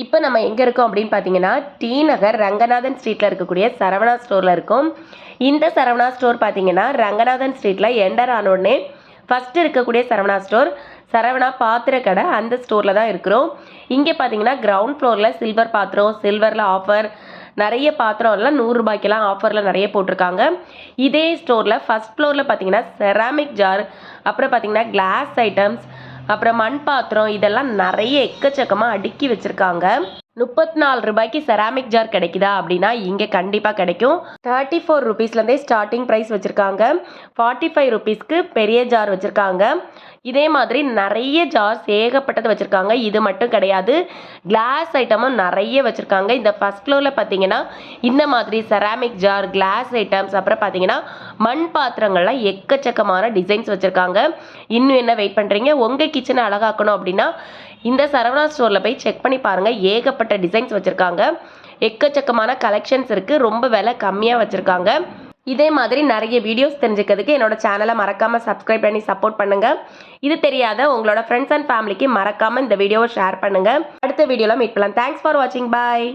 இப்போ நம்ம எங்கே இருக்கோம் அப்படின்னு பார்த்தீங்கன்னா டி நகர் ரங்கநாதன் ஸ்ட்ரீட்டில் இருக்கக்கூடிய சரவணா ஸ்டோரில் இருக்கும். இந்த சரவணா ஸ்டோர் பார்த்தீங்கன்னா ரங்கநாதன் ஸ்ட்ரீட்டில் என்டர் ஆன உடனே ஃபஸ்ட்டு இருக்கக்கூடிய சரவணா ஸ்டோர் சரவணா பாத்திர கடை அந்த ஸ்டோரில் தான் இருக்கிறோம். இங்கே பார்த்தீங்கன்னா கிரவுண்ட் ஃப்ளோரில் சில்வர் பாத்திரம் சில்வரில் ஆஃபர் நிறைய பாத்திரம் எல்லாம் நூறுரூபாய்க்கெல்லாம் ஆஃபரில் நிறைய போட்டிருக்காங்க. இதே ஸ்டோரில் ஃபஸ்ட் ஃப்ளோரில் பார்த்தீங்கன்னா செராமிக் ஜார் அப்புறம் பார்த்தீங்கன்னா கிளாஸ் ஐட்டம்ஸ் அப்புறம் மண் பாத்திரம் இதெல்லாம் நிறைய எக்கச்சக்கமாக அடுக்கி வச்சுருக்காங்க. முப்பத்தி நாலு ரூபாய்க்கு செராமிக் ஜார் கிடைக்குதா அப்படின்னா இங்கே கண்டிப்பாக கிடைக்கும். தேர்ட்டி ஃபோர் ருபீஸ்லேருந்தே ஸ்டார்டிங் ப்ரைஸ் வச்சுருக்காங்க. ஃபார்ட்டி ஃபைவ் ருபீஸ்க்கு பெரிய ஜார் வச்சுருக்காங்க. இதே மாதிரி நிறைய ஜார்ஸ் ஏகப்பட்டது வச்சுருக்காங்க. இது மட்டும் கிடையாது. கிளாஸ் ஐட்டமும் நிறைய வச்சுருக்காங்க. இந்த ஃபஸ்ட் ஃப்ளோரில் பார்த்தீங்கன்னா இந்த மாதிரி செராமிக் ஜார் கிளாஸ் ஐட்டம்ஸ் அப்புறம் பார்த்தீங்கன்னா மண் பாத்திரங்கள்லாம் எக்கச்சக்கமான டிசைன்ஸ் வச்சுருக்காங்க. இன்னும் என்ன வெயிட் பண்ணுறீங்க உங்கள் கிச்சனை அழகாக்கணும் அப்படின்னா இந்த சரவணா ஸ்டோரில் போய் செக் பண்ணி பாருங்கள் ஏகப்பட்ட ஏகப்பட்ட டிசைன்ஸ் வச்சுருக்காங்க. எக்கச்சக்கமான கலெக்ஷன்ஸ் இருக்குது ரொம்ப விலை கம்மியாக வச்சுருக்காங்க. இதே மாதிரி நிறைய வீடியோஸ் தெரிஞ்சுக்கிறதுக்கு என்னோட சேனலை மறக்காமல் சப்ஸ்கிரைப் பண்ணி சப்போர்ட் பண்ணுங்கள் இது தெரியாத உங்களோட ஃப்ரெண்ட்ஸ் அண்ட் ஃபேமிலிக்கு மறக்காமல் இந்த வீடியோவை ஷேர் பண்ணுங்கள் அடுத்த வீடியோவில் மீட் பண்ணலாம். தேங்க்ஸ் ஃபார் வாட்சிங் பாய்